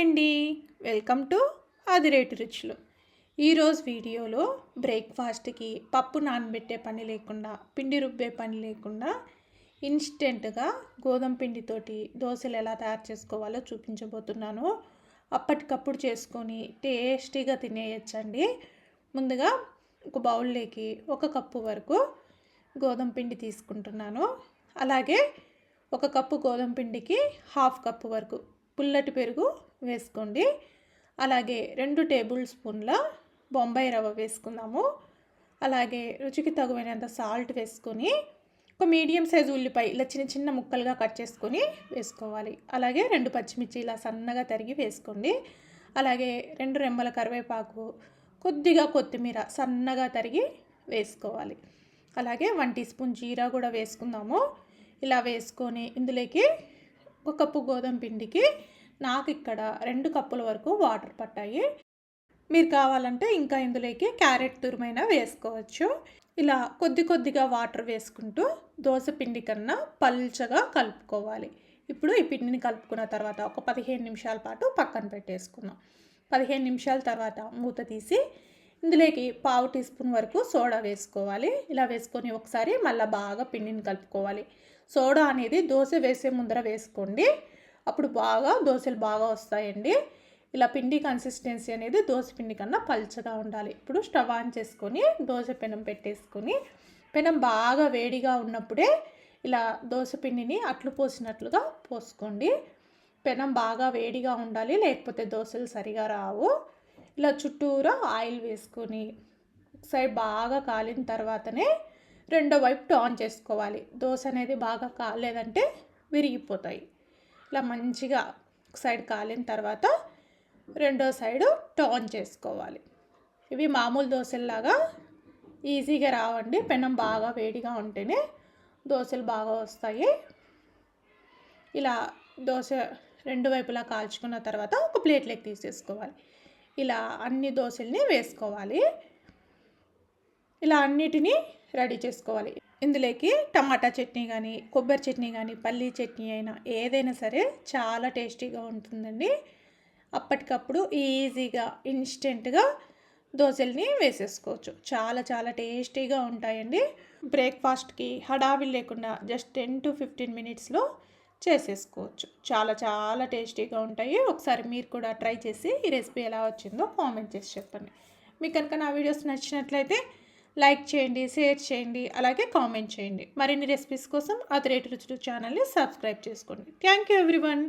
అండి. Welcome to ఆదిరేటు రుచులు. ఈరోజు వీడియోలో బ్రేక్ఫాస్ట్కి పప్పు నానబెట్టే పని లేకుండా పిండి రుబ్బే పని లేకుండా ఇన్స్టెంట్గా గోధుమ పిండితోటి దోశలు ఎలా తయారు చేసుకోవాలో చూపించబోతున్నాను. అప్పటికప్పుడు చేసుకొని టేస్టీగా తినేయచ్చండి. ముందుగా ఒక బౌల్లోకి ఒక కప్పు వరకు గోధుమ పిండి తీసుకుంటున్నాను. అలాగే ఒక కప్పు గోధుమ పిండికి హాఫ్ కప్పు వరకు పుల్లటి పెరుగు వేసుకోండి. అలాగే రెండు టేబుల్ స్పూన్ల బొంబాయి రవ్వ వేసుకుందాము. అలాగే రుచికి తగువైనంత సాల్ట్ వేసుకొని ఒక మీడియం సైజు ఉల్లిపాయ ఇలా చిన్న చిన్న ముక్కలుగా కట్ చేసుకొని వేసుకోవాలి. అలాగే రెండు పచ్చిమిర్చి ఇలా సన్నగా తరిగి వేసుకోండి. అలాగే రెండు రెమ్మల కరివేపాకు కొద్దిగా కొత్తిమీర సన్నగా తరిగి వేసుకోవాలి. అలాగే వన్ టీ స్పూన్ జీరా కూడా వేసుకుందాము. ఇలా వేసుకొని ఇందులోకి ఒక కప్పు గోధుమ పిండికి నాకు ఇక్కడ రెండు కప్పుల వరకు వాటర్ పట్టాయి. మీరు కావాలంటే ఇంకా ఇందులోకి క్యారెట్ తురుమైనా వేసుకోవచ్చు. ఇలా కొద్ది కొద్దిగా వాటర్ వేసుకుంటూ దోశ పిండి కన్నా పల్చగా కలుపుకోవాలి. ఇప్పుడు ఈ పిండిని కలుపుకున్న తర్వాత ఒక పదిహేను నిమిషాల పాటు పక్కన పెట్టేసుకుందాం. పదిహేను నిమిషాల తర్వాత మూత తీసి ఇందులోకి పావు టీ స్పూన్ వరకు సోడా వేసుకోవాలి. ఇలా వేసుకొని ఒకసారి మళ్ళీ బాగా పిండిని కలుపుకోవాలి. సోడా అనేది దోశ వేసే ముందర వేసుకోండి. అప్పుడు బాగా దోశలు బాగా వస్తాయండి. ఇలా పిండి కన్సిస్టెన్సీ అనేది దోశ పిండి కన్నా పల్చగా ఉండాలి. ఇప్పుడు స్టవ్ ఆన్ చేసుకొని దోశ పెనం పెట్టేసుకొని పెనం బాగా వేడిగా ఉన్నప్పుడే ఇలా దోశ పిండిని అట్లు పోసినట్లుగా పోసుకోండి. పెనం బాగా వేడిగా ఉండాలి లేకపోతే దోశలు సరిగా రావు. ఇలా చుట్టూరా ఆయిల్ వేసుకొని సైడ్ బాగా కాలిన తర్వాతనే రెండో వైపు టర్న్ చేసుకోవాలి. దోశ అనేది బాగా కాలేదంటే విరిగిపోతాయి. ఇలా మంచిగా ఒక సైడ్ కాలిన తర్వాత రెండో సైడు టర్న్ చేసుకోవాలి. ఇవి మామూలు దోశల్లాగా ఈజీగా రావండి. పెనం బాగా వేడిగా ఉంటేనే దోశలు బాగా వస్తాయి. ఇలా దోశ రెండు వైపులా కాల్చుకున్న తర్వాత ఒక ప్లేట్లోకి తీసేసుకోవాలి. ఇలా అన్ని దోశల్ని వేసుకోవాలి. ఇలా అన్నిటినీ రెడీ చేసుకోవాలి. ఇందులోకి టమాటా చట్నీ కానీ కొబ్బరి చట్నీ కానీ పల్లీ చట్నీ అయినా ఏదైనా సరే చాలా టేస్టీగా ఉంటుందండి. అప్పటికప్పుడు ఈజీగా ఇన్స్టెంట్గా దోశల్ని వేసేసుకోవచ్చు. చాలా చాలా టేస్టీగా ఉంటాయండి. బ్రేక్ఫాస్ట్కి హడావిలు లేకుండా జస్ట్ టెన్ టు ఫిఫ్టీన్ మినిట్స్లో చేసేసుకోవచ్చు. చాలా చాలా టేస్టీగా ఉంటాయి. ఒకసారి మీరు కూడా ట్రై చేసి ఈ రెసిపీ ఎలా వచ్చిందో కామెంట్ చేసి చెప్పండి. మీకు కనుక నా వీడియోస్ నచ్చినట్లయితే లైక్ చేయండి షేర్ చేయండి అలాగే కామెంట్ చేయండి. మరిన్ని రెసిపీస్ కోసం అది రేటు రుచులు ఛానల్ని సబ్స్క్రైబ్ చేసుకోండి. Thank you everyone.